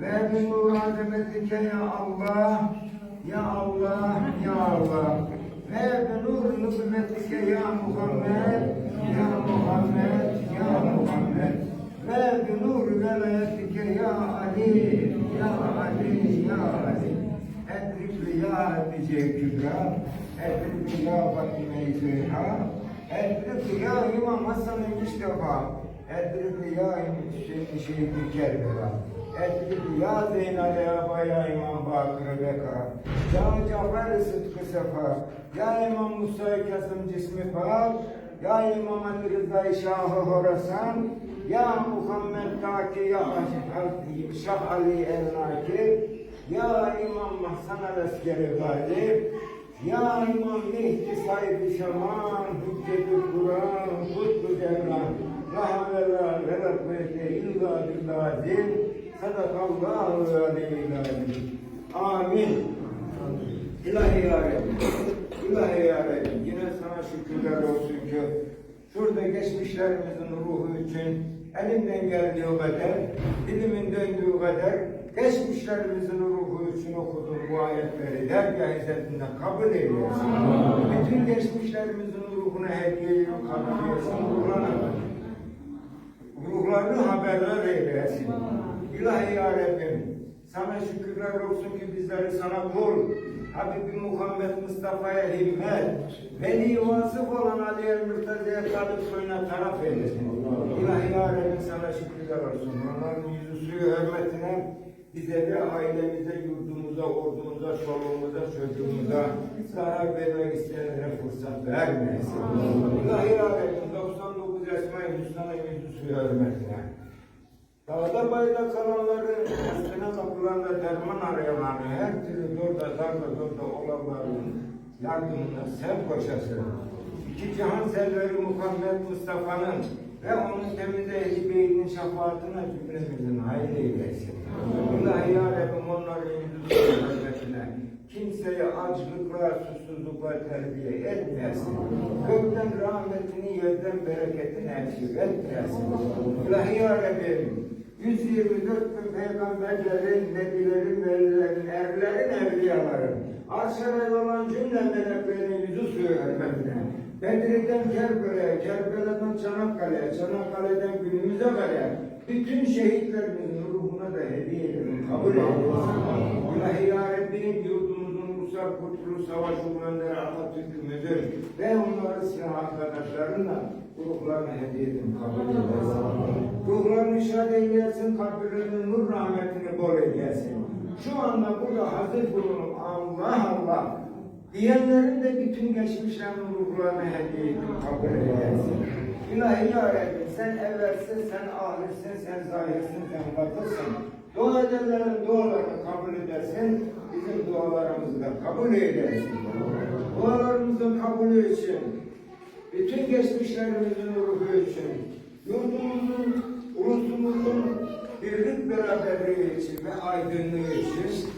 ve bi nur azametike ya Allah ya Allah ya Allah. Ve bi nur nübüvvetike ya Muhammed ya Muhammed ya Muhammed. Ve bi nur velayetike ya Ali ya Ali ya Ali. Edrikli ya Hatice Kübra Edrikli ya Fatime-i Zehra. Edrikli ya İmam Hasan-ı Mustafa Edrikli ya Hüseyin Şehit Kerbela Edrikli ya Zeynel ya ya İmam Bakır Beka Ya Cafer Sıtkı Sefa Ya İmam Musa Kasım Cismi Pak Ya İmam Ali Rıza Şahı Horasan Ya Muhammed Taki Ya Şah Ali El-Naki ya İmam Mahsan el-Askeri Galip, Ya İmam Mehdi sahibi Şaman, Hüccetül Kur'an, Kutlu Devran, La havle ve kuvvete illa billahil, sadakallahu aleyhi Amin. İlahi ya Rabbi, İlahi ya yine sana şükürler olsun ki şurada geçmişlerimizin ruhu için elimden geldiği kadar, dilimin döndüğü kadar geçmişlerimizin ruhu için okuduğum bu ayetleri dergah izzetinden kabul eylesin. Bütün geçmişlerimizin ruhuna hediye kabul etsin. Ruhlarına, ruhlarını haberler eylesin. İlahi ya Rabbim, sana şükürler olsun ki bizleri sana kul, Habibi Muhammed Mustafa'ya himmet, veli vasıf olan Ali el Mürteza'ya tabi soyuna taraf eylesin. İlahi ya Rabbim sana şükürler olsun. Onların yüzü suyu hürmetine bize de ailemize, yurdumuza, ordumuza, çoluğumuza, çocuğumuza zarar vermek isteyenlere fırsat vermeyesin. İlahi ya Rabbim 99 Esma-i Hüsna'nın yüzü suyu hürmetine. Dağda bayda kalanları, üstüne kapılarında derman arayanları, her türlü zorda, zarda, zorda olanların yardımına sen koşasın. İki cihan serveri Muhammed Mustafa'nın ve onun temiz ehli beynin şefaatine cümlemizin hayır eylesin. İlahi ya Rabbim onların yüzü hürmetine kimseye açlıkla, susuzlukla terbiye etmesin. Gökten rahmetini, yerden bereketini eksik etmesin. İlahi ya Rabbim, 124 bin peygamberlerin, nebilerin, velilerin, erlerin, evliyaların, arşa olan cümle meleklerin yüzü suyu hürmetine, Bedir'den Kerbela'ya, Kerbela'dan Çanakkale'ye, Çanakkale'den günümüze kadar bütün şehitlerimizin ruhuna da hediye edelim, kabul edelim. İlahi ya Rabbim yurdumuzun Ulusal Kurtuluş Savaşı Önderi Atatürk'ümüzün ve onların silah arkadaşlarına ruhlarına hediye edin, kabul eylesin. Ruhlarını şad eylesin, kabirlerinin nur rahmetini bol eylesin. Şu anda burada hazır bulunup Allah Allah diyenlerin de bütün geçmişlerin ruhlarına hediye edin, kabul eylesin. İlahi ya Rabbi sen evvelsin, sen ahirsin, sen zahirsin, sen batılsın. Dua edenlerin dualarını kabul edersin, bizim dualarımızı da kabul eylesin. Dualarımızın kabulü için, bütün geçmişlerimizin ruhu için, yurdumuzun, ulusumuzun birlik beraberliği için ve aydınlığı için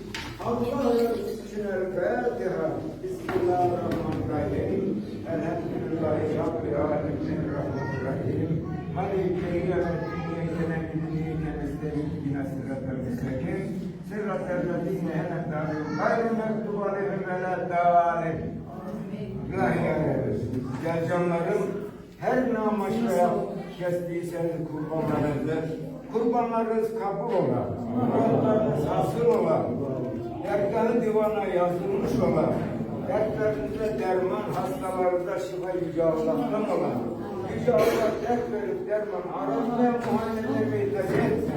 Allah için el Fatiha. Bismillahirrahmanirrahim. Elhamdülillahi Rabbil alemin. Rahmanirrahim. Malike yevmeddin yenkene bidnike nestevin bina sıratel müstakim. Enettarım. Gayrı mektubu aleyhim ve la dâlim. İlahi canlarım her amaçla kestiyseniz kurbanlarınızı, kurbanlarınız kabul ola, muratlarınız hasıl ola, dergahı divana yazılmış ola, dertlerinize derman, hastalarınıza şifa yüce Allah'tan ola. Yüce Allah dert verip derman, aramaya muhayyene beylesin,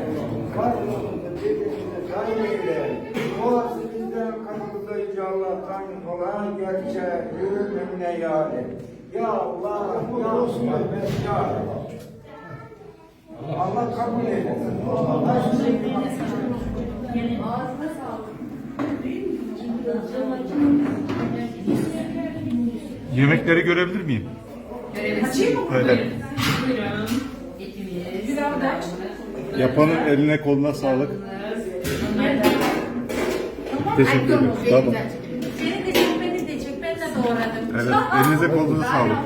varlığımızı, birbirimizi daim eyle, duası bizden kanımızda yüce Allah'tan gerçeğe yürümemine yâre. Ya Allah, ya Allah, ya Allah. Allah kabul eylesin. Allah Ağzına sağlık. Yemekleri görebilir miyim? Mı? Evet. Buyurun. Etimiz. Yapanın eline koluna sağlık. Teşekkür ederim. Tamam. Doğradım. Evet, elinize kolunuza sağlık.